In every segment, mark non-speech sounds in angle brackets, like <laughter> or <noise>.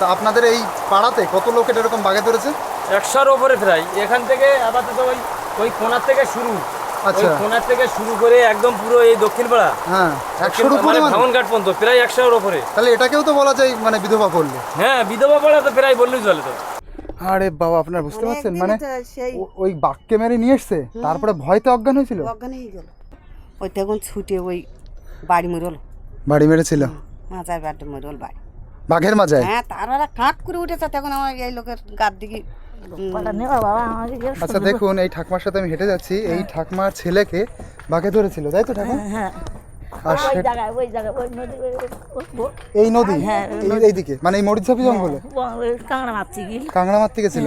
তা আপনাদের এই পাড়াতে কত লোক এটা এরকম বাগে ধরেছে? একশোর ওপরে প্রায়। এখান থেকে আপাতত ওই ওই কোনার থেকে শুরু। আচ্ছা। ওই কোনার থেকে শুরু করে একদম পুরো এই দক্ষিণ পাড়া। হ্যাঁ একশোর দক্ষিণ- উপরে মানে মানে? ভাঙনঘাট পর্যন্ত প্রায় একশোর ওপরে তাহলে এটাকেও তো বলা যায় মানে বিধবা করলে হ্যাঁ বিধবা পাড়া তো প্রায় বললেই চলে তো। আরে বাবা আপনারা বুঝতে পারছেন? মানে তো ওই বাঘকে মেরে নিয়ে এসছে তারপরে ভয়তে অজ্ঞান হয়েছিল? অজ্ঞান হয়ে গেল। ওই তখন ছুটে ওই বাড়ি মরল বাড়ি মেরেছিল? মাজার বাড়ি মরল বাড়ি। বাঘের মাঝে? হ্যাঁ তারা কাঁক করে উঠেছে তখন আমার এই লোকের গার দিকে। আচ্ছা দেখুন এই ঠাকমার সাথে আমি হেঁটে যাচ্ছি। এই ঠাকমার ছেলেকে বাঘে ধরেছিল তাই তো ঠাকুমা? হ্যাঁ আর ওই সে- জায়গায় ওই জায়গায় ওই নদী ওই- ওই- ওই- এই নদী? হ্যাঁ, এই- এইদিকে মানে এই মরিচাপি জঙ্গলে? কাঁকড়া মারছি গিল মারতে গেছিল?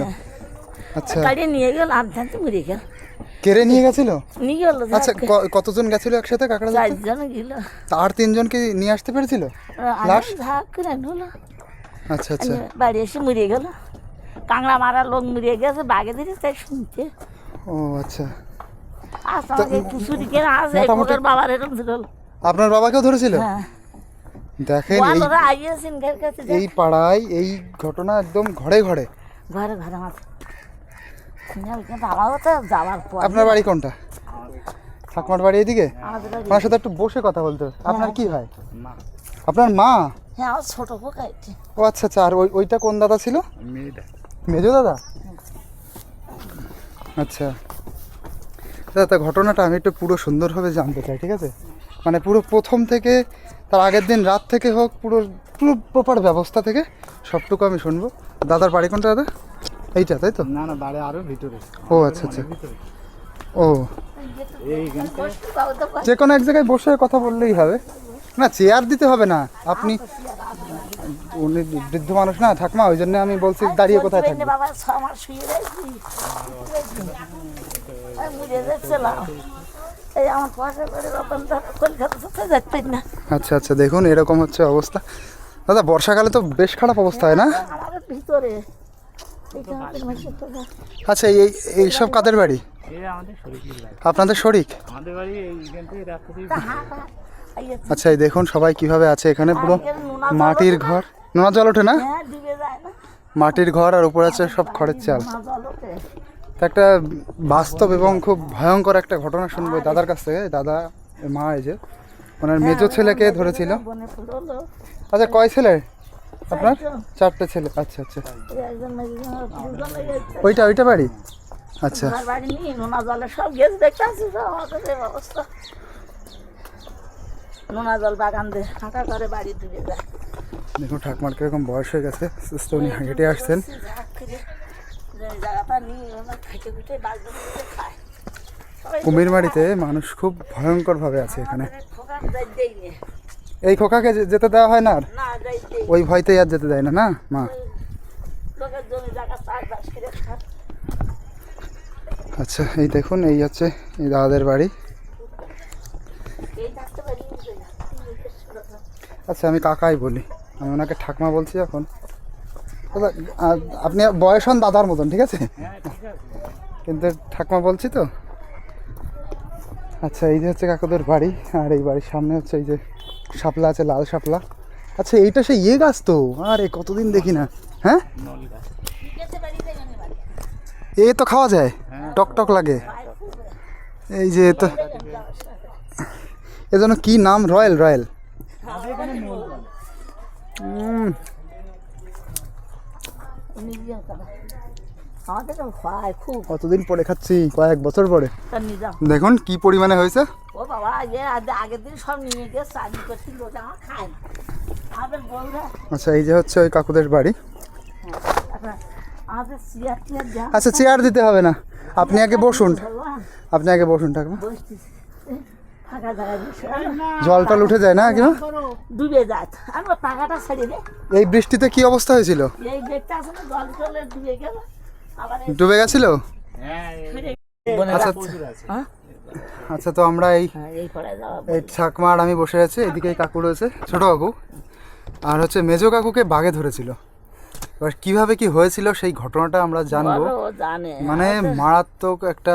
আচ্ছা। নিয়ে গেল আধ মরে গেল। কেড়ে নিয়ে গেছিল? নিয়ে গেল আচ্ছা ক- কতজন গেছিল একসাথে কাঁকড়া ধরতে? চারজন গেল। আর তিনজন কি নিয়ে আসতে পেরেছিল? লাশ? করে হলো আচ্ছা আচ্ছা। বাড়ি এসে মরে গেল। কাঁকড়া মারা লোক মরে গেছে বাঘে ধরে তাই শুনতে ও আচ্ছা। আজ আমাকে কুসুরি কেন আছে মোটামুটি- ওদের বাবার এরকম ছিল। আপনার বাবাকেও ধরেছিল? হ্যাঁ। দেখেন এই ওরা কাছে এই পাড়ায় এই ঘটনা একদম ঘরে ঘরে। ঘরে ঘরে মাছ কিন্তু আমারও তো যাওয়ার পর আপনার বাড়ি কোনটা? ঠাকুমার বাড়ি এদিকে? আমার সাথে একটু বসে কথা বলতে আপনার কি হয় আপনার মা? হ্যাঁ ছোট ও আচ্ছা আচ্ছা আর ওই ওইটা কোন দাদা ছিল? মেজো দাদা? আচ্ছা। দাদা ঘটনাটা আমি একটু পুরো সুন্দরভাবে জানতে চাই ঠিক আছে? মানে পুরো প্রথম থেকে তার আগের দিন রাত থেকে হোক পুরো পুরো প্রপার ব্যবস্থা থেকে সবটুকু আমি শুনব। দাদার বাড়ি কোনটা দাদা? এইটা তাই তো? না না বাড়ি আরও ভিতরে। ও আচ্ছা আচ্ছা। ও। যে কোনো এক জায়গায় বসে কথা বললেই হবে। না চেয়ার দিতে হবে না। আপনি উনি বৃদ্ধ মানুষ না ঠাকমা ওই জন্য আমি বলছি দাঁড়িয়ে কোথায় থাকবে? আচ্ছা আচ্ছা দেখুন এরকম হচ্ছে অবস্থা। দাদা বর্ষাকালে তো বেশ খারাপ অবস্থা হয় না? ভিতরে। আচ্ছা এই কাদের বাড়ি এই আমাদের শরীর লাগে আপনাদের শরিক? বাড়ি আচ্ছা এই দেখুন সবাই কীভাবে আছে এখানে, পুরো মাটির ঘর। নোনা জল ওঠে না? মাটির ঘর আর উপরে আছে সব খড়ের চাল। একটা বাস্তব এবং খুব ভয়ঙ্কর একটা ঘটনা শুনব দাদার কাছ থেকে। দাদা, মা এই যে, ওনার মেজো ছেলেকে ধরেছিল। আচ্ছা কয় ছেলে? আপনার? চারটে ছেলে আচ্ছা আচ্ছা। ওইটা ওইটা বাড়ি? আচ্ছা। সব অবস্থা। নোনা জল বাগান দিয়ে ফাঁকা করে বাড়ি ডুবে যায় দেখুন ঠাকুমার কীরকম বয়স হয়ে গেছে। সুস্থ উনি হেঁটে আসছেন। কুমির কুমিরমারিতে মানুষ খুব ভয়ঙ্করভাবে আছে এখানে। এই খোকাকে যেতে দেওয়া হয় না আর? ওই ভয়তেই আর যেতে দেয় না না? মা। আচ্ছা এই দেখুন এই হচ্ছে এই দাদাদের বাড়ি। আচ্ছা আমি কাকাই বলি। আমি ওনাকে ঠাকমা বলছি এখন। আপনি বয়স হন দাদার মতন ঠিক আছে। কিন্তু ঠাকমা বলছি তো? আচ্ছা এই যে হচ্ছে কাকুদের বাড়ি আর এই বাড়ির সামনে হচ্ছে এই যে শাপলা আছে, লাল শাপলা। আচ্ছা এইটা সেই ইয়ে গাছ তো? আরে, কতদিন দেখি না। হ্যাঁ? এ তো খাওয়া যায়, টক টক লাগে। এই যে তো, এ যেন কি নাম? Royal royal. আমাদের হয় খুব। কতদিন পরে খাচ্ছি? কয়েক বছর পরে। দেখুন কি পরিমাণে হয়েছে। ও বাবা আগে আগে- আগের দিন সব নিয়ে গিয়ে চাকরি করছিল ওটা আমার খায় না। আমাদের বউরা। আচ্ছা এই যে হচ্ছে ওই কাকুদের বাড়ি। যা। আচ্ছা চেয়ার দিতে হবে না। আপনি আগে বসুন। আপনি আগে বসুন ঠাকুমা। জল টল উঠে যায় না কিনা ডুবে ছেড়ে দে। এই বৃষ্টিতে কি অবস্থা হয়েছিল? এই ডুবে গেল। ডুবে গেছিল? আচ্ছা হ্যাঁ? আচ্ছা তো আমরা এই হ্যাঁ, এই ঠাকমা আর আমি বসে আছি এদিকে এই কাকু রয়েছে ছোট কাকু। আর হচ্ছে মেজো কাকুকে বাঘে ধরেছিল। এবার কীভাবে কি হয়েছিল সেই ঘটনাটা আমরা জানব। মানে মারাত্মক একটা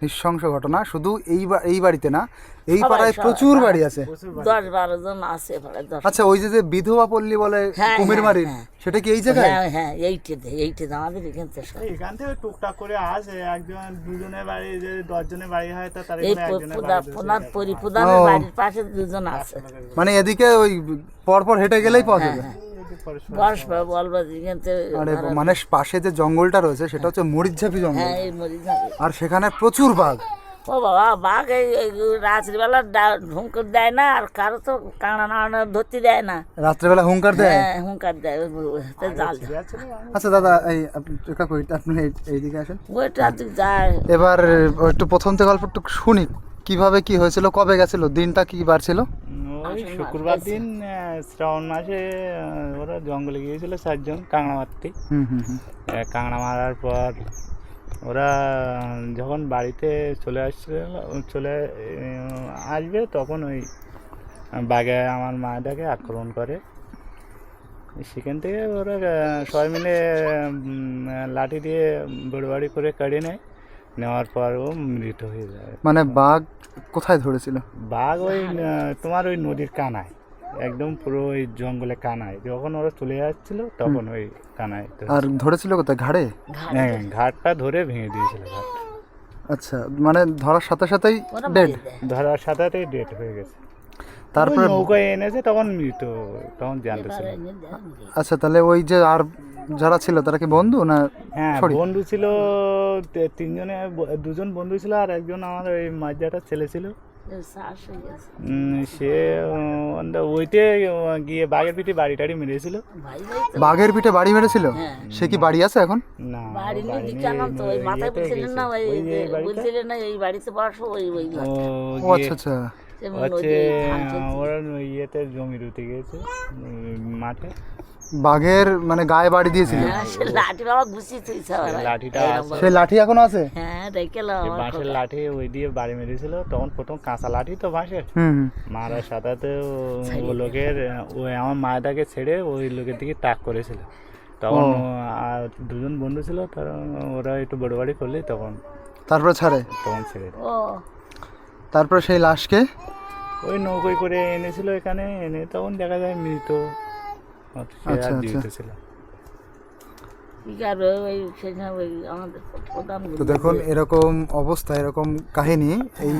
নৃশংস ঘটনা। শুধু এই এই বাড়িতে না এই পাড়ায় প্রচুর হ্যাঁ। বাড়ি আছে। দশ বারো জন আছে পাড়ায় দশ আচ্ছা ওই যে যে বিধবা পল্লী বলে হ্যাঁ, কুমিরমারির হ্যাঁ, সেটা কি এই জায়গায়? হ্যাঁ হ্যাঁ এইটে এইটে আমাদের এখান থেকে এখান থেকে টুকটাক করে আসে একজন দুজনের বাড়ি যে দশজনের বাড়ি হয় তা তার এই প্রধান পরিপ্রধানের বাড়ির পাশে দুজন আছে। মানে এদিকে ওই পরপর হেঁটে গেলেই পাওয়া যাবে। মানে পাশে যে জঙ্গলটা রয়েছে সেটা হচ্ছে মরিচঝাপি জঙ্গল। হ্যাঁ। আর সেখানে প্রচুর বাঘ। ও বাবা বাঘ এই রাত্রিবেলা হুঙ্কার দেয় না আর কারও তো কাঁড়া নাড়া ধরতে দেয় না। রাত্রেবেলা হুঙ্কার দেয়? হ্যাঁ হুঙ্কার দেয় ওই জাল। আচ্ছা দাদা এই আপনি কাকু এই- আপনি এই- এইদিকে আসেন। ওইটা যায়। এবার একটু প্রথম থেকে গল্প একটু শুনি কীভাবে কি হয়েছিল কবে গেছিল দিনটা কি বার ছিল? ওই শুক্রবার দিন শ্রাবণ মাসে ওরা জঙ্গলে গিয়েছিল চারজন কাঁকড়া মারতে। কাঁকড়া মারার পর ওরা যখন বাড়িতে চলে আসছিল চলে আসবে তখন ওই বাঘে আমার মাটাকে আক্রমণ করে। সেখান থেকে ওরা সবাই মিলে লাঠি দিয়ে বড়বাড়ি করে কেড়ে নেয়। নেওয়ার পর ও মৃত হয়ে যায়। মানে বাঘ কোথায় ধরেছিল? বাঘ ওই তোমার ওই নদীর কানায়। একদম পুরো ওই জঙ্গলে কানায়। যখন ওরা চলে যাচ্ছিল তখন ওই কানায় আর ধরেছিল কোথায়? ঘাড়ে? হ্যাঁ ঘাটটা ধরে ভেঙে দিয়েছিল ঘাট। আচ্ছা মানে ধরার সাথে সাথেই ডেড ধরার সাথে সাথেই ডেট হয়ে গেছে। তারপরে নৌকায় এনেছে তখন মৃত তখন জানতে ছিল? আচ্ছা তাহলে ওই যে আর যারা ছিল তারা কি বন্ধু না হ্যাঁ. বন্ধু ছিল তিনজনে দুজন বন্ধু ছিল আর একজন আমার ওই মাঝাটা ছেলে ছিল। সে ওইতে গিয়ে বাঘের পিঠে বাড়ি টাড়ি মেরেছিল। ভাই ভাই তো বাঘের পিঠে বাড়ি মেরেছিল? হ্যাঁ। সে কি বাড়ি আছে এখন? না বাড়ি তো ওই মাথায়। না ওই বলছিলেন এই বাড়িতে বসো ওই ওই ও ও আচ্ছা আচ্ছা। হচ্ছে ওরা ইয়েতে জমি রুতে গেছে মাঠে। বাঘের মানে গায়ে বাড়ি দিয়েছিল। হ্যাঁ লাঠি বাবা ঘুষি লাঠিটা সেই লাঠি এখনও আছে? হ্যাঁ রেখে লো বাঁশের লাঠি ওই দিয়ে বাড়ি মেরেছিল তখন প্রথম কাঁচা লাঠি তো বাঁশের। মারার সাথে ও- ও লোকের ওই আমার মায়েদাকে ছেড়ে ওই লোকের দিকে তাক করেছিল। তখন আর দুজন বন্ধু ছিল তারা ওরা একটু বড় বাড়ি করলে তখন তারপরে ছাড়ে? তখন ছেড়ে ও। তারপরে সেই লাশকে? ওই নৌকোয় করে এনেছিল এখানে এনে তখন দেখা যায় মৃত। সে আচ্ছা, আচ্ছা। তো দেখুন এরকম অবস্থা এরকম কাহিনী এই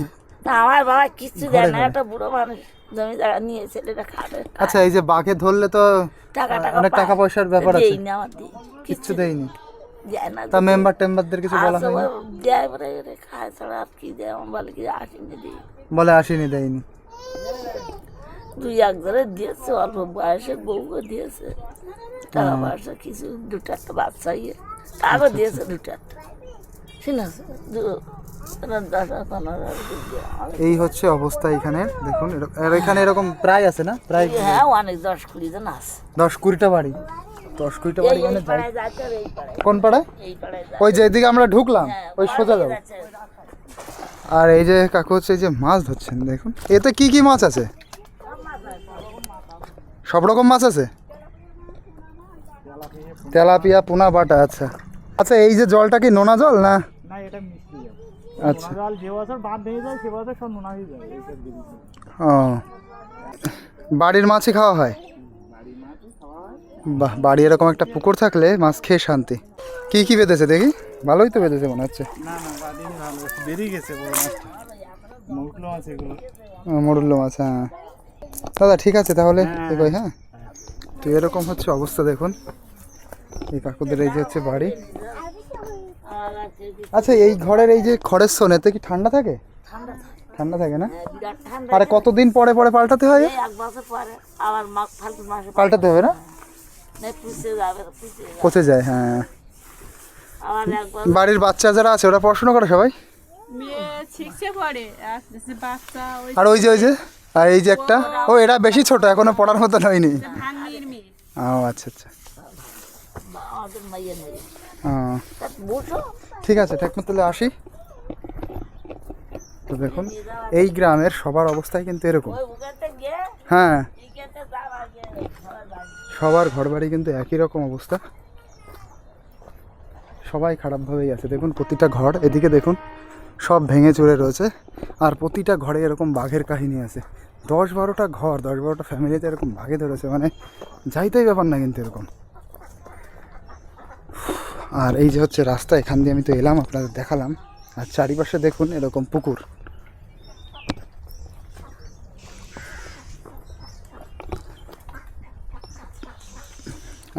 আমার বাবা দেয় না একটা বুড়ো মানুষ জমি জায়গা নিয়ে ছেলেটা খাবে। আচ্ছা এই যে বাঘে ধরলে তো অনেক টাকা পয়সার ব্যাপার আছে। কিচ্ছু দেয়নি। দেয় না তা মেম্বার টেম্বারদের কিছু বলা দেয় পরে খায় ছাড়া আর কি দেয়? বলে কি আসেনি দিই বলে আসেনি দেয়নি। দুই একজনের দিয়েছে অল্প বয়সের বউকে দিয়েছে। টাকা পয়সা কিছু দুটো একটা বাচ্চা ইয়ে তারও দিয়েছে দুটো একটা দিয়ে আমার- এই হচ্ছে অবস্থা এখানে দেখুন আর এখানে এরকম প্রায় আছে না? প্রায় হ্যাঁ অনেক দশ কুড়ি জন আছে। দশ কুড়িটা বাড়ি দশ কুড়িটা বাড়ি মানে কোন পাড়ায়? ওই যে এদিকে আমরা ঢুকলাম হ্যাঁ, ওই সোজা যাব আর এই যে কাকু হচ্ছে এই যে মাছ ধরছেন দেখুন। এতে কি কি মাছ আছে? সব রকম মাছ আছে? তেলাপিয়া পোনা বাটা আচ্ছা। আচ্ছা এই যে জলটা কি নোনা জল না? আচ্ছা। ও। বাড়ির মাছই খাওয়া হয়? বাহ বাড়ি এরকম একটা পুকুর থাকলে মাছ খেয়ে শান্তি। কি কি বেঁধেছে দেখি? ভালোই তো বেঁধেছে মনে হচ্ছে। বেরিয়ে গেছে মরুল্ল মাছ হ্যাঁ। দাদা ঠিক আছে তাহলে? এগোই হ্যাঁ? তো এরকম হচ্ছে অবস্থা দেখুন। এই কাকুদের এই যে হচ্ছে বাড়ি। আচ্ছা এই ঘরের এই যে খড়ের সোনেতে কি ঠান্ডা থাকে? ঠান্ডা থাকে। না? হ্যাঁ, আরে কতদিন পরে পরে পাল্টাতে হয়? পাল্টাতে হবে না? পচে যায় হ্যাঁ। বাড়ির বাচ্চা যারা আছে ওরা পড়াশোনা করে সবাই? মেয়ে শিখছে পড়ে আর যে বাচ্চা ওই আর ওই যে ওই যে? আর এই যে একটা, ও, এরা বেশি ছোট, এখনও পড়ার মতো হয়নি। ও আচ্ছা আচ্ছা। ঠিক আছে ঠাকুর তাহলে আসি। তো দেখুন, এই গ্রামের সবার অবস্থাই কিন্তু এরকম। হ্যাঁ গিয়ে সবাই বাড়ি। সবার কিন্তু একই রকম অবস্থা। সবাই খারাপভাবেই আছে। দেখুন, প্রতিটা ঘর, এদিকে দেখুন সব ভেঙে চড়ে রয়েছে। আর প্রতিটা ঘরে এরকম বাঘের কাহিনী আছে। দশ বারোটা ঘর, দশ বারোটা ফ্যামিলিতে এরকম বাঘে ধরেছে মানে যাইতেই ব্যাপার না কিন্তু এরকম। আর এই যে হচ্ছে রাস্তা, এখান দিয়ে আমি তো এলাম, আপনাদের দেখালাম। আর চারিপাশে দেখুন এরকম পুকুর।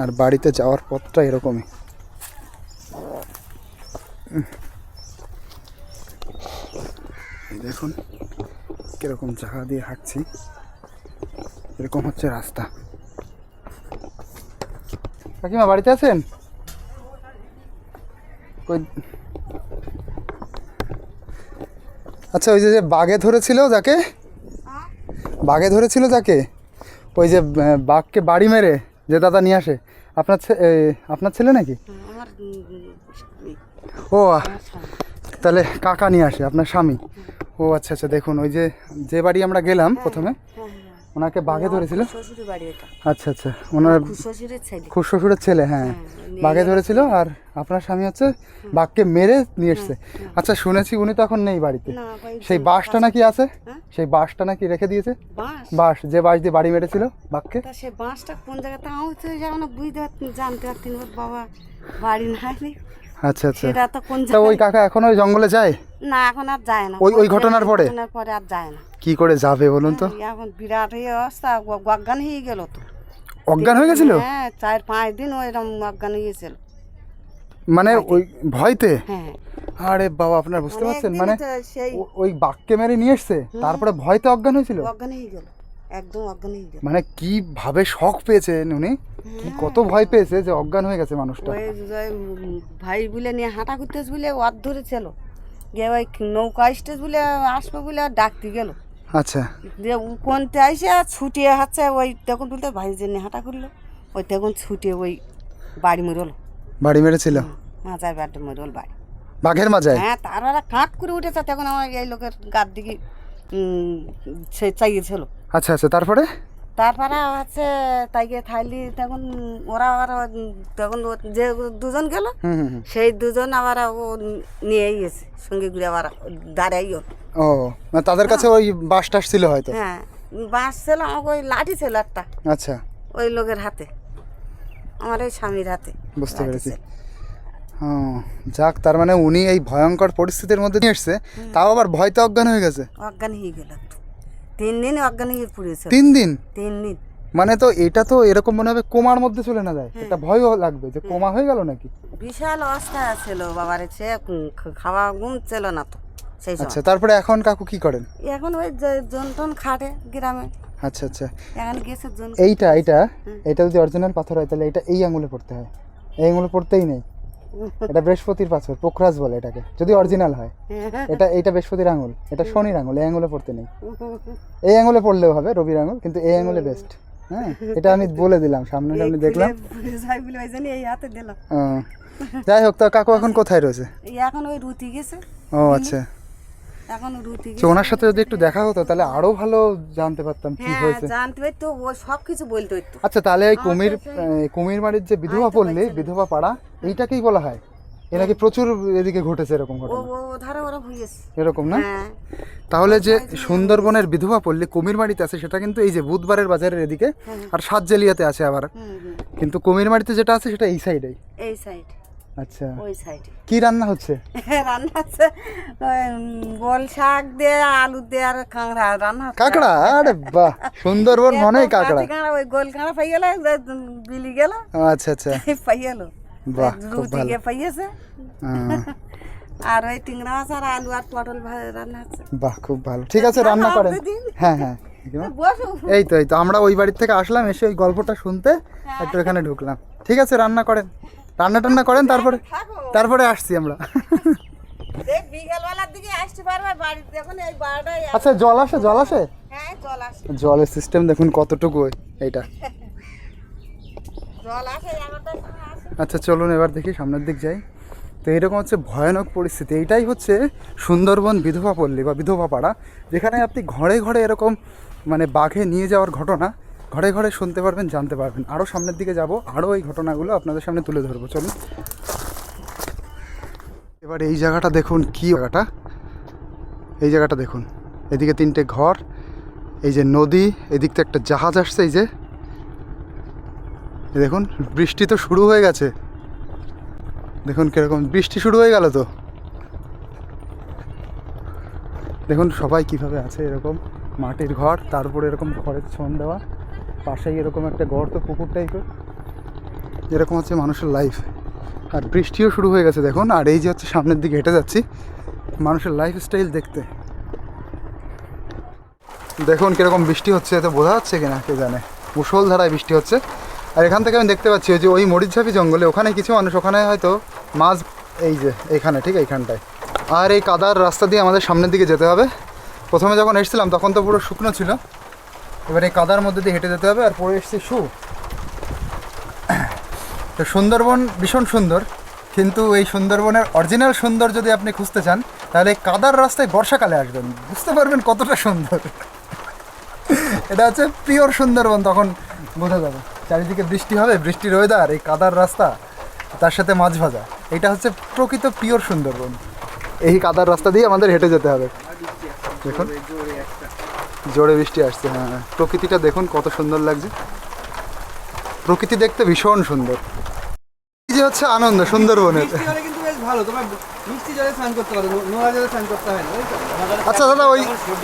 আর বাড়িতে যাওয়ার পথটা এরকমই। দেখুন কীরকম জায়গা দিয়ে হাঁটছি। এরকম হচ্ছে রাস্তা। কাকিমা বাড়িতে আছেন? আচ্ছা ওই যে বাঘে ধরেছিল যাকে? বাঘে ধরেছিল যাকে? ওই যে বাঘকে বাড়ি মেরে যে দাদা নিয়ে আসে। আপনার আপনার ছেলে নাকি? স্বামী, ও তাহলে কাকা নিয়ে আসে আপনার স্বামী। ও আচ্ছা আচ্ছা দেখুন ওই যে যে বাড়ি আমরা গেলাম প্রথমে হ্যাঁ, হ্যাঁ। ওনাকে বাঘে ধরেছিল। আচ্ছা আচ্ছা ওনার খুব শ্বশুরের ছেলে। হ্যাঁ। বাঘে ধরেছিল আর আপনার স্বামী হচ্ছে বাঘকে মেরে নিয়ে এসছে। আচ্ছা শুনেছি উনি তো এখন নেই বাড়িতে। সেই বাঁশটা নাকি আছে? হ্যাঁ? সেই বাঁশটা নাকি রেখে দিয়েছে? বাঁশ? যে বাঁশ দিয়ে বাড়ি মেরেছিল বাঘকে। তা সে বাঁশটা কোন জায়গাতে আমি তো না জানতে পারতেন বাবা বাড়ি নাই আচ্ছা আচ্ছা। সেটা তো কোন তা ওই কাকা এখন ওই জঙ্গলে যায়? না এখন আর যায় না। ওই- ওই ঘটনার পরে? ঘটনার পরে আর যায় না। কি করে যাবে বলুন তো? হ্যাঁ, এখন বিরাট এই অবস্থা অজ্ঞান হয়ে গেল তো। অজ্ঞান হয়ে গেছিল? হ্যাঁ চার পাঁচ দিন ওইরকম অজ্ঞান হয়ে গেছিল। মানে ওই ভয়তে? হ্যাঁ। আরে বাবা আপনার বুঝতে পারছেন? মানে ওই বাক্যে মেরে নিয়ে এসছে তারপরে ভয়তে অজ্ঞান হয়েছিল? অজ্ঞান হয়ে গেল। একদম অজ্ঞান হয়ে গেল। মানে কি ভাবে শখ পেয়েছেন উনি? কি কত ভয় পেয়েছে যে অজ্ঞান হয়ে গেছে মানুষটা। ভাই বলে নিয়ে হাঁটা করতেছ বলে অর্ধ ধরেছিল গিয়ে ওই নৌকা স্টেজ বলে আসবে বলে ডাকতে গেল। আচ্ছা। ও কোনতে আইসে ছুটিয়ে হাচ্ছে ওই তখন বলতে ভাই যে নিয়ে হাঁটা করল ওই তখন ছুটিয়ে ওই বাড়ি মরল বাড়ি মেরেছিল? মাথায় বাড়ি মরল বাড়ি বাঘের মাজায়? হ্যাঁ তারপরে কাঁক করে উঠেছে তখন আমার এই লোকের গার দিকে সে চাইয়েছিল। আচ্ছা আচ্ছা তারপরে? তারপরে হচ্ছে তাইকে থাইলি তখন ওরা আবার তখন যে দুজন গেল। সেই দুজন আবার ও নিয়ে গেছে সঙ্গে ঘুরে আবার দাঁড়াইও ও তাদের কাছে ওই বাস টাস ছিল হয়তো হ্যাঁ বাঁশ ছিল আমাকে ওই লাঠি ছিল একটা আচ্ছা ওই লোকের হাতে আমার ওই স্বামীর হাতে বুঝতে পেরেছি। যাক তার মানে উনি এই ভয়ঙ্কর পরিস্থিতির মধ্যে নিয়ে এসছে তাও আবার ভয়তে অজ্ঞান হয়ে গেছে অজ্ঞান হয়ে গেল। তিন দিন অজ্ঞান হয়ে পড়েছিল তিন দিন? তিন দিন। মানে তো এটা তো এরকম মনে হবে কোমার মধ্যে চলে না যায়। এটা ভয়ও লাগবে যে কোমা হয়ে। গেল নাকি? বিশাল অবস্থা ছিল বাবারে সে খাওয়া ঘুম ছিল না তো সেই আচ্ছা তারপরে এখন কাকু কি করেন? এখন ওই জনটন খাটে গ্রামে। আচ্ছা আচ্ছা। এখন গেছে এইটা এইটা এটা যদি অরিজিনাল পাথর হয় তাহলে এটা এই আঙুলে পড়তে হয়। এই আঙুলে পড়তেই নেই। <laughs> এটা বৃহস্পতির পাথর পোখরাজ বলে এটাকে যদি অরিজিনাল হয়। <laughs> এটা এইটা বৃহস্পতির আঙুল এটা শনির আঙুল এই আঙুলে পড়তে নেই। এই আঙুলে পড়লেও হবে রবির আঙুল কিন্তু এই আঙুলে বেস্ট হ্যাঁ এটা আমি বলে দিলাম সামনে সামনে দেখলাম। যাই ওই হোক তো কাকু এখন কোথায় রয়েছে? এখন ওই রুটি গেছে। ও আচ্ছা। এখন রুটি ওনার সাথে যদি একটু দেখা হতো তাহলে আরও ভালো জানতে পারতাম কি হ্যাঁ হয়েছে। জানতে পারতো ও সব কিছু বলতে আচ্ছা তাহলে এই কুমির কুমির বাড়ির যে বিধবা পল্লী বিধবা পাড়া এইটাকেই বলা হয়। এ নাকি প্রচুর এদিকে ঘটেছে এরকম ঘটনা। এরকম না? হ্যাঁ। তাহলে যে সুন্দরবনের বিধবা পল্লী কুমির বাড়িতে আছে সেটা কিন্তু এই যে বুধবারের বাজারের এদিকে আর সাতজেলিয়াতে আছে আবার। কিন্তু কুমির বাড়িতে যেটা আছে সেটা এই সাইডেই এই। সাইড আচ্ছা। ওই সাইডে কি রান্না হচ্ছে? রান্না উম, গোল শাক দিয়ে আলু দিয়ে আর কাঁকড়া রান্না হচ্ছে। কাঁকড়া? আরে বাহ! সুন্দরবন মনেই কাঁকড়া। কাঁকড়া ওই গোল কাঁকড়া পাই গেল বিলি গেল। আচ্ছা আচ্ছা। পাই গেল বাহ, খুব ভালো। পাইয়েছে। আর ওই টিংরা মাছ আর আলু আর পটল রান্না হচ্ছে। বাহ খুব ভালো। ঠিক আছে <laughs> রান্না করেন। হ্যাঁ হ্যাঁ <laughs> এই তো এই তো আমরা ওই বাড়ির থেকে আসলাম এসে ওই গল্পটা শুনতে একটু এখানে ঢুকলাম। ঠিক আছে রান্না করেন। রান্না টান্না করেন তারপরে তারপরে আসছি আমরা। <laughs> আচ্ছা জল আসে জল আসে? হ্যাঁ জল আসে। জলের সিস্টেম দেখুন কতটুকু এইটা। জল আসে আচ্ছা চলুন এবার দেখি, সামনের দিক যাই। তো এরকম হচ্ছে ভয়ানক পরিস্থিতি। এইটাই হচ্ছে সুন্দরবন বিধবা পল্লী বা বিধবা পাড়া, যেখানে আপনি ঘরে ঘরে এরকম মানে বাঘে নিয়ে যাওয়ার ঘটনা, ঘরে ঘরে শুনতে পারবেন, জানতে পারবেন। আরও সামনের দিকে যাব আরও এই ঘটনাগুলো আপনাদের সামনে তুলে ধরবো। চলুন। এবার এই জায়গাটা দেখুন, কি জায়গাটা? এই জায়গাটা দেখুন। এদিকে তিনটে ঘর, এই যে নদী, এদিক একটা জাহাজ আসছে, এই যে দেখুন, বৃষ্টি তো শুরু হয়ে গেছে। দেখুন কীরকম বৃষ্টি শুরু হয়ে গেল তো। দেখুন সবাই কীভাবে আছে এরকম মাটির ঘর তারপরে এরকম ঘরের ছন দেওয়া, পাশেই এরকম একটা ঘর তো পুকুর টাইপের এরকম হচ্ছে মানুষের লাইফ আর বৃষ্টিও শুরু হয়ে গেছে, দেখুন। আর এই যে হচ্ছে সামনের দিকে হেঁটে যাচ্ছি, মানুষের লাইফ স্টাইল দেখতে। দেখুন কীরকম বৃষ্টি হচ্ছে, এতে বোঝা যাচ্ছে কিনা, কে জানে। মুসলধারায় বৃষ্টি হচ্ছে। আর এখান থেকে আমি দেখতে পাচ্ছি ওই যে ওই মরিচঝাপি জঙ্গলে ওখানে কিছু মানুষ, ওখানে হয়তো মাছ এই যে এইখানে, ঠিক এইখানটায়। আর এই কাদার রাস্তা দিয়ে আমাদের সামনের দিকে যেতে হবে। প্রথমে যখন এসেছিলাম তখন তো পুরো শুকনো ছিল। এবার এই কাদার মধ্যে দিয়ে হেঁটে যেতে হবে আর পরে এসছি শু তো সুন্দরবন ভীষণ সুন্দর, কিন্তু এই সুন্দরবনের অরিজিনাল সুন্দর যদি আপনি খুঁজতে চান, তাহলে এই কাদার রাস্তায় বর্ষাকালে আসবেন। বুঝতে পারবেন কতটা সুন্দর। এটা হচ্ছে পিওর সুন্দরবন, তখন বোঝা যাবে। চারিদিকে বৃষ্টি হবে বৃষ্টির ওয়েদার এই কাদার রাস্তা তার সাথে মাছ ভাজা। এটা হচ্ছে প্রকৃত পিওর সুন্দরবন। এই কাদার রাস্তা দিয়ে আমাদের হেঁটে যেতে হবে। দেখুন জোরে বৃষ্টি আসছে হ্যাঁ হ্যাঁ। প্রকৃতিটা দেখুন কত সুন্দর লাগছে। প্রকৃতি দেখতে ভীষণ সুন্দর। এই যে হচ্ছে আনন্দ সুন্দরবনের জলে কিন্তু বেশ ভালো তোমার মিষ্টি জলে স্নান করতে পারো নোনা জলে স্নান করতে হয় আচ্ছা দাদা ওই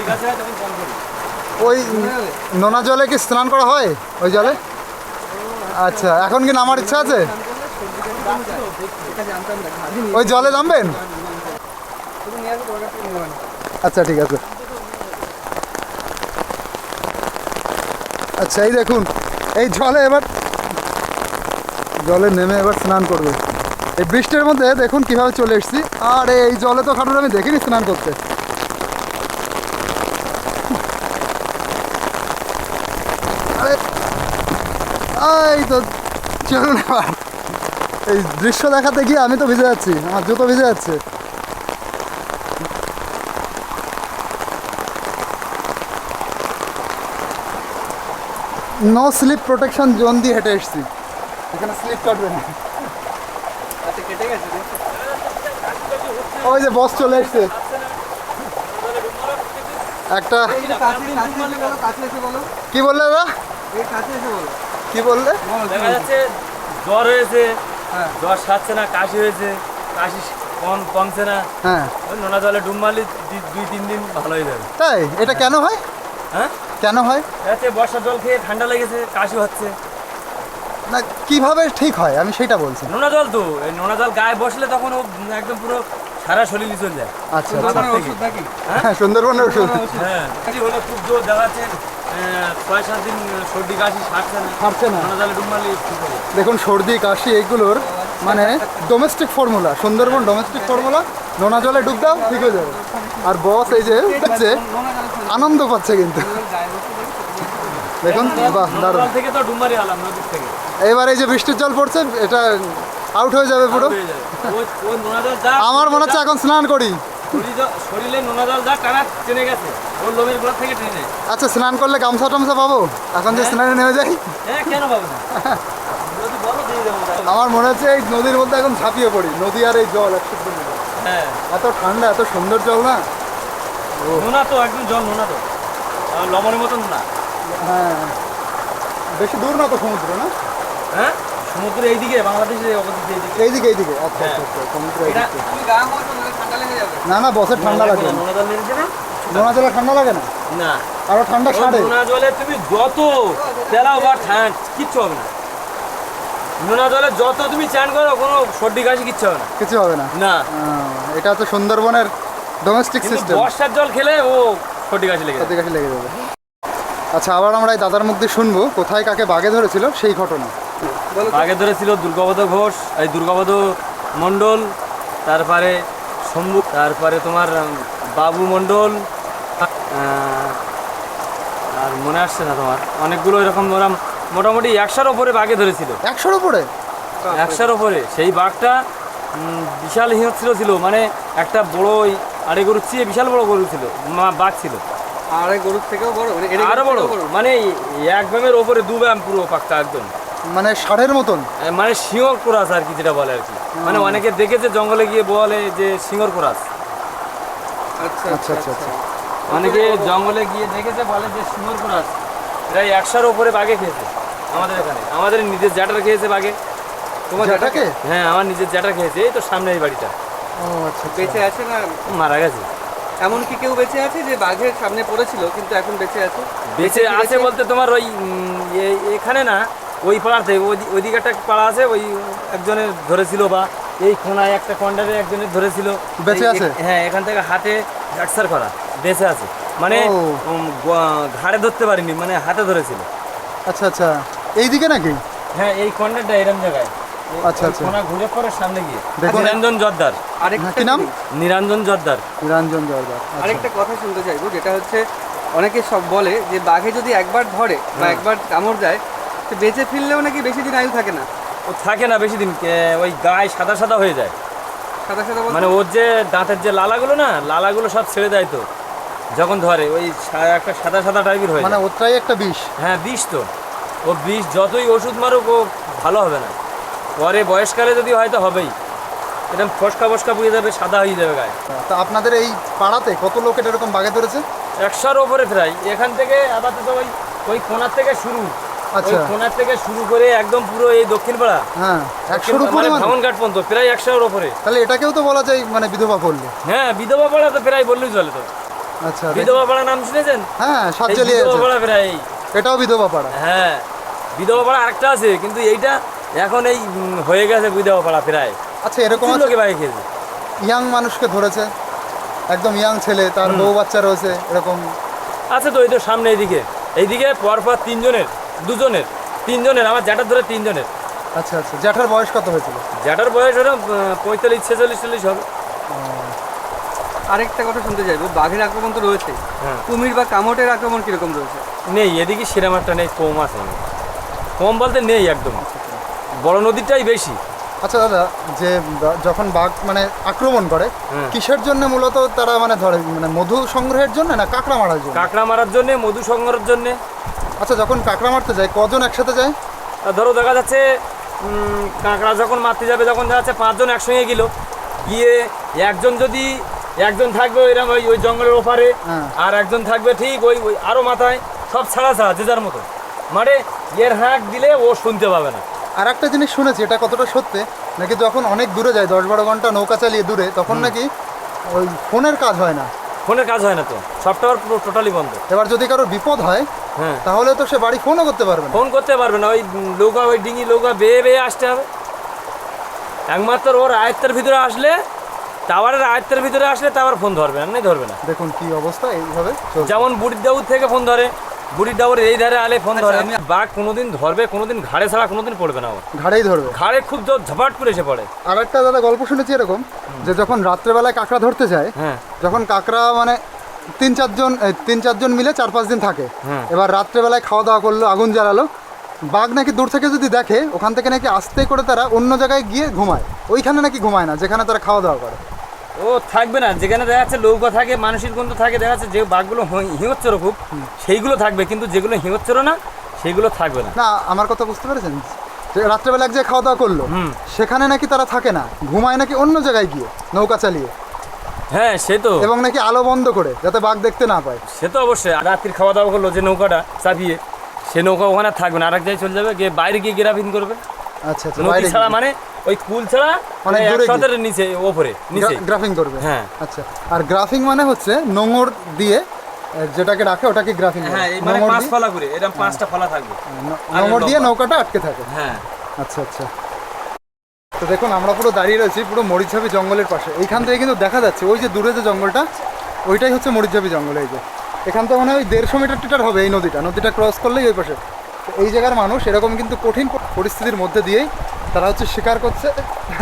কাছে হয় ওই নোনা জলে কি স্নান করা হয় ওই জলে? আচ্ছা এখন কি নামার ইচ্ছা আছে? ওই জলে নামবেন? আচ্ছা ঠিক আছে। আচ্ছা এই দেখুন, এই জলে এবার, জলে নেমে এবার স্নান করবে। এই বৃষ্টির মধ্যে দেখুন কীভাবে চলে এসেছি। আর, এই জলে তো খাটুর আমি দেখিনি স্নান করতে। এই তো চলুন এবার। এই দৃশ্য দেখাতে গিয়ে আমি তো ভিজে যাচ্ছি আমার জুতো ভিজে যাচ্ছে। নো স্লিপ প্রোটেকশন জোন দিয়ে হেঁটে এসেছি। এখানে স্লিপ কাটবে না। ওই যে বস চলে এসছে। একটা কি বললে দাদা? এই কাছে এসে বলো। কি বললে? দেখা যাচ্ছে জ্বর হয়েছে জ্বর সারছে না কাশি হয়েছে কাশি কম কমছে না। হ্যাঁ। ওই নোনা জলে ডুব মারলে দুই- তিন দিন ভালো হয়ে যাবে। তাই? এটা কেন হয়? হ্যাঁ? কেন হয়? যাচ্ছে বর্ষার জল খেয়ে ঠান্ডা লেগেছে কাশি হচ্ছে। না কীভাবে ঠিক হয়? আমি সেটা বলছি। নোনা জল তো এই নোনা জল গায়ে বসলে তখন ও একদম পুরো সারা শরীর চলে যায়। আচ্ছা আচ্ছা। হ্যাঁ সুন্দরবনের ওষুধ। হ্যাঁ। কাশি হলে খুব জোর দেখাচ্ছে ছয় সাত দিন সর্দি কাশি সারছে না। ছাড়ছে না। নোনা জলে ডুব মারলে ঠিক হয়ে দেখুন সর্দি কাশি এইগুলোর মানে domestic formula Sundarban domestic formula নোনা জলে ডুব দাও ঠিক হয়ে যাবে। আর বস এই যে দেখছে আনন্দ পাচ্ছে কিন্তু। দেখুন বাহ দারুণ। জল থেকে তো ডুব আলাম নদীর থেকে? এবার এই যে বৃষ্টির জল পড়ছে এটা আউট হয়ে যাবে পুরো। আমার মনে হচ্ছে এখন স্নান করি। শরীরে নোনা জল যা টানা টেনে গেছে। থেকে টেনে আচ্ছা স্নান করলে গামছা টামছা পাবো? এখন যে স্নানে নেমে যাই। হ্যাঁ কেন পাবে না। আমার মনে হচ্ছে এই নদীর মধ্যে এখন ঝাঁপিয়ে পড়ি। নদী আর এই জল একসাথে। হ্যাঁ। এত ঠান্ডা এত সুন্দর জল না? নোনা তো একদম জল নোনা তো। লবণের মতন না হ্যাঁ। বেশি দূর না তো সমুদ্র না? হ্যাঁ? সমুদ্র এইদিকে বাংলাদেশের এইদিকে। এইদিকে আচ্ছা আচ্ছা আচ্ছা সমুদ্র না না বসে ঠান্ডা লাগে নোনা জল নিয়েছে না? নোনা জলে ঠান্ডা লাগে না? না। আরও ঠান্ডা ছাড়ে নোনা জলে তুমি যত তেলাও বা ঠান্ড কিচ্ছু হবে না। নোনা জলে যত তুমি চান করো কোনো সর্দি কাশি কিচ্ছু হবে না। কিছু হবে না? না। এটা হচ্ছে সুন্দরবনের ডোমেস্টিক সিস্টেম বর্ষার জল খেলে ও সর্দি কাশি লেগে সাথে কাছে লেগে যাবে। আচ্ছা আবার আমরা এই দাদার মুখ দিয়ে শুনব কোথায় কাকে বাগে ধরেছিল সেই ঘটনা। বাগে ধরেছিল দুর্গাপদ ঘোষ এই দুর্গাপদ মণ্ডল তারপরে শম্ভু তারপরে তোমার বাবু মণ্ডল আর মনে আসছে না তোমার। অনেকগুলো এরকম ওরা মোটামুটি একশোর ওপরে বাঘে ধরেছিল। একশোর উপরে একশোর ওপরে। সেই বাঘটা বিশাল হিংস্র ছিল মানে একটা বড় ওই আড়ে গরুর চেয়ে বিশাল বড় গরু ছিল মা- বাঘ ছিল। আরে গরুর থেকেও বড়? মানে আরও বড়। মানে এক ব্যামের ওপরে দু ব্যাম পুরো পাক্কা একদম। মানে ষাঁড়ের মতন? মানে সিংহর কোরাস আর কি যেটা বলে আর কি। মানে অনেকে দেখেছে জঙ্গলে গিয়ে বলে যে সিংহর কোরাস। আচ্ছা আচ্ছা আচ্ছা। আচ্ছা। অনেকে জঙ্গলে গিয়ে দেখেছে বলে যে সুন্দর করে আছে। প্রায় একশোর উপরে বাঘে খেয়েছে আমাদের এখানে। আমাদের নিজের জ্যাটার খেয়েছে বাঘে। তোমার জ্যাঠাকে? হ্যাঁ আমার নিজের জ্যাটা খেয়েছে এই তো সামনে এই বাড়িটা। ও আচ্ছা আচ্ছা। বেঁচে আছে না মারা গেছে? এমন কি কেউ বেঁচে আছে যে বাঘের সামনে পড়েছিল কিন্তু এখন বেঁচে আছে? বেঁচে আছে বলতে তোমার ওই এখানে না ওই পাড়াতে ওই- ওইদিকে একটা পাড়া আছে ওই একজনের ধরেছিল বা এই কোনায় একটা কন্ডারে একজনের ধরেছিল। বেঁচে আছে? হ্যাঁ এখান থেকে হাতে ফ্র্যাকচার করা। বেঁচে আছে। মানে ঘাড়ে ধরতে পারিনি মানে হাতে ধরেছিল। আচ্ছা আচ্ছা। এইদিকে নাকি? হ্যাঁ এই কন্ডারটা এরম জায়গায়। আচ্ছা, আচ্ছা। কোনা ঘুরে পরে সামনে গিয়ে। নিরঞ্জন জর্দার। আরেকটা নাম? নিরঞ্জন জর্দার। নিরঞ্জন জর্দার আচ্ছা। আরেকটা কথা শুনতে চাইব যেটা হচ্ছে অনেকে সব বলে যে বাঘে যদি একবার ধরে বা একবার কামড় দেয় তো বেঁচে ফিরলেও নাকি বেশি দিন আয়ু থাকে না? ও থাকে না বেশি দিন ওই গায়ে সাদা সাদা হয়ে যায়। সাদা সাদা মানে ওর যে দাঁতের যে লালাগুলো না লালাগুলো সব ছেড়ে দেয় তো। যখন ধরে ওই একটা সাদা সাদা টাইপের হয়ে মানে ওটাই একটা বিষ? হ্যাঁ বিষ তো। ও বিষ যতই ওষুধ মারুক ও ভালো হবে না। পরে বয়সকালে যদি হয়তো হবেই। এরকম ফসকা ফসকা বুঝে যাবে সাদা হয়ে যাবে গায়ে। তা আপনাদের এই পাড়াতে কত লোক এটা এরকম বাগে ধরেছে? একশোর ওপরে প্রায়। এখান থেকে আপাতত ওই ওই কোনার থেকে শুরু। আচ্ছা। কোনার থেকে শুরু করে একদম পুরো এই দক্ষিণ পাড়া। হ্যাঁ মানে মানে? ভাঙনঘাট পর্যন্ত প্রায় একশোর ওপরে। তাহলে এটাকেও তো বলা যায় মানে বিধবা করলে হ্যাঁ বিধবা পাড়া তো প্রায় বললেই চলে তো। আচ্ছা বিধবা পাড়া নাম শুনেছেন? হ্যাঁ সাত এই বিধবা পাড়া প্রায় এটাও বিধবা পাড়া। হ্যাঁ বিধবা পাড়া আরেকটা আছে কিন্তু এইটা এখন এই হয়ে গেছে বিধবা পাড়া প্রায়। আচ্ছা এরকম লোকে বাইরে খেয়েছে। ইয়াং মানুষকে ধরেছে। একদম ইয়াং ছেলে তার বউ বাচ্চা রয়েছে এরকম। আছে তো এই তো সামনে এইদিকে। এইদিকে পরপর তিনজনের দুজনের তিনজনের আমার জ্যাঠার ধরে তিনজনের। আচ্ছা আচ্ছা জ্যাঠার বয়স কত হয়েছিল? জ্যাঠার বয়স ওরকম পঁয়তাল্লিশ ছেচল্লিশ চল্লিশ হবে। আরেকটা কথা শুনতে চাইব বাঘের আক্রমণ তো রয়েছে। হ্যাঁ। কুমির বা কামটের আক্রমণ কীরকম রয়েছে? নেই এদিকে সেরকম একটা নেই কম আছে। কম বলতে নেই একদম। বড় নদীটাই বেশি। আচ্ছা দাদা যে যখন বাঘ মানে আক্রমণ করে হ্যাঁ। কিসের জন্য মূলত তারা মানে ধরে মানে মধু সংগ্রহের জন্য না কাঁকড়া মারার জন্য? কাঁকড়া মারার জন্যে মধু সংগ্রহের জন্যে। আচ্ছা যখন কাঁকড়া মারতে যায় কজন একসাথে যায়? আর ধরো দেখা যাচ্ছে কাঁকড়া যখন মারতে যাবে তখন দেখা যাচ্ছে পাঁচজন একসঙ্গে গেল গিয়ে একজন যদি একজন থাকবে এরকম ওই ওই জঙ্গলের ওপারে হ্যাঁ। আর একজন থাকবে ঠিক ওই ওই আরও মাথায় সব ছাড়া ছাড়া যে যার মতো। মানে এর হাঁক দিলে ও শুনতে পাবে না। আর একটা জিনিস শুনেছি এটা কতটা সত্যি নাকি যখন অনেক দূরে যায় দশ বারো ঘণ্টা নৌকা চালিয়ে দূরে তখন নাকি ওই ফোনের কাজ হয় না? ফোনের কাজ হয় না তো সফটওয়্যার পুরো টোটালি বন্ধ। এবার যদি কারও বিপদ হয় হ্যাঁ। তাহলে তো সে বাড়ি ফোনও করতে পারবে না। ফোন করতে পারবে না ওই নৌকা ওই ডিঙি নৌকা বেয়ে বেয়ে আসতে হবে। একমাত্র ওর আয়ত্তের ভিতরে আসলে টাওয়ারের আয়ত্তের ভিতরে আসলে টাওয়ার ফোন ধরবে না ধরবে না। দেখুন কি অবস্থা এইভাবে যেমন বুড়ির দাউদ থেকে ফোন ধরে বুড়ির দাউরের এই ধারে আলে ফোন ধরে। আমি- বাঘ কোনোদিন ধরবে কোনোদিন ঘাড়ে ছাড়া কোনোদিন পড়বে না ঘাড়েই ধরবে। ঘাড়ে খুব জোর ঝপাট করে এসে পড়ে। আর একটা দাদা গল্প শুনেছি এরকম যে যখন রাত্রেবেলায় কাঁকড়া ধরতে যায় হ্যাঁ। যখন কাঁকড়া মানে তিন চারজন তিন চারজন মিলে চার পাঁচ দিন থাকে হুম। এবার রাত্রেবেলায় খাওয়া দাওয়া করল আগুন জ্বালালো। বাঘ নাকি দূর থেকে যদি দেখে ওখান থেকে নাকি আস্তে করে তারা অন্য জায়গায় গিয়ে ঘুমায়। ওইখানে নাকি ঘুমায় না যেখানে তারা খাওয়া দাওয়া করে। ও থাকবে না। যেখানে দেখা যাচ্ছে নৌকা থাকে মানুষের গন্ধ থাকে দেখা যাচ্ছে যে বাঘগুলো হিঙচ্ছর খুব সেইগুলো থাকবে কিন্তু যেগুলো হিঙচ্ছর না সেইগুলো থাকবে না। না আমার কথা বুঝতে পেরেছেন? রাত্রেবেলা এক জায়গায় খাওয়া দাওয়া করল হুম। সেখানে নাকি তারা থাকে না ঘুমায় নাকি অন্য জায়গায় গিয়ে নৌকা চালিয়ে। হ্যাঁ সে তো। এবং নাকি আলো বন্ধ করে যাতে বাঘ দেখতে না পায়। সে তো অবশ্যই। আর রাত্রির খাওয়া দাওয়া করল যে নৌকাটা চাপিয়ে সে নৌকা ওখানে আর থাকবে না আরেক জায়গায় চলে যাবে গিয়ে বাইরে গিয়ে গ্রাফিং করবে। আচ্ছা আচ্ছা নদী ছাড়া মানে ওই কুল ছাড়া অনেক দূরে নিচে ওপরে নিচে। গ্রাফিং করবে। হ্যাঁ। আচ্ছা আর গ্রাফিং মানে হচ্ছে নোঙর দিয়ে যেটাকে রাখে ওটাকে গ্রাফিং হ্যাঁ মানে পাঁচ ফলা করে এরকম পাঁচটা ফলা থাকবে। নোঙর দিয়ে নৌকাটা আটকে থাকে। হ্যাঁ। আচ্ছা আচ্ছা। তো দেখুন আমরা পুরো দাঁড়িয়ে রয়েছি পুরো মরিচঝাপি জঙ্গলের পাশে। এইখান থেকে কিন্তু দেখা যাচ্ছে ওই যে দূরে যে জঙ্গলটা ওইটাই হচ্ছে মরিচঝাপি জঙ্গল এই যে। এখান থেকে মনে হয় ওই দেড়শো মিটার টিটার হবে এই নদীটা। নদীটা ক্রস করলেই ওই পাশে। এই জায়গার মানুষ এরকম কিন্তু কঠিন পরিস্থিতির মধ্যে দিয়েই তারা হচ্ছে শিকার করছে।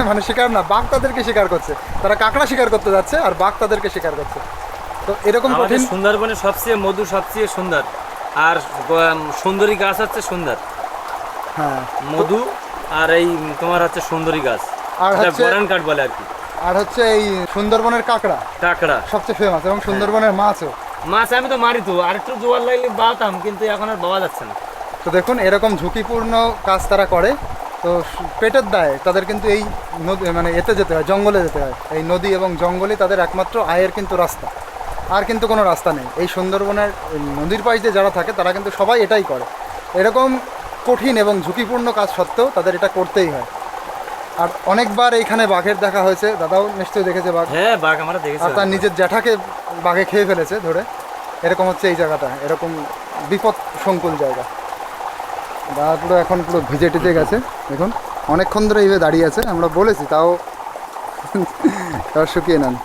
মানে শিকার না বাঘ তাদেরকে শিকার করছে। তারা কাঁকড়া শিকার করতে যাচ্ছে আর বাঘ তাদেরকে শিকার করছে। তো এরকম কঠিন সুন্দরবনে সবচেয়ে মধু সবচেয়ে সুন্দর। আর সুন্দরী গাছ হচ্ছে সুন্দর। হ্যাঁ। মধু আর এই তোমার হচ্ছে সুন্দরী গাছ। আর হচ্ছে- গরান কাঠ বলে আর কি। আর হচ্ছে এই সুন্দরবনের কাঁকড়া। কাঁকড়া। সবচেয়ে ফেমাস এবং সুন্দরবনের মাছও। মাছ আমি তো মারি তো আর একটু জোয়ার লাগলে বাতাম কিন্তু এখন আর পাওয়া যাচ্ছে না। তো দেখুন এরকম ঝুঁকিপূর্ণ কাজ তারা করে। তো পেটের দায়ে তাদের কিন্তু এই নদী মানে এতে যেতে হয় জঙ্গলে যেতে হয়। এই নদী এবং জঙ্গলই তাদের একমাত্র আয়ের কিন্তু রাস্তা। আর কিন্তু কোনো রাস্তা নেই। এই সুন্দরবনের নদীর পাশ দিয়ে যারা থাকে তারা কিন্তু সবাই এটাই করে। এরকম কঠিন এবং ঝুঁকিপূর্ণ কাজ সত্ত্বেও তাদের এটা করতেই হয়। আর অনেকবার এইখানে বাঘের দেখা হয়েছে। দাদাও নিশ্চয়ই দেখেছে বাঘ। হ্যাঁ বাঘ আমরা দেখেছি। আর তার নিজের জ্যাঠাকে বাঘে খেয়ে ফেলেছে ধরে। এরকম হচ্ছে এই জায়গাটা। এরকম বিপদ সংকুল জায়গা। দাদা পুরো এখন পুরো ভিজে টিজে গেছে, দেখুন। অনেকক্ষণ ধরে এইভাবে দাঁড়িয়ে আছে, আমরা বলেছি, তাও তাও শুকিয়ে নেন।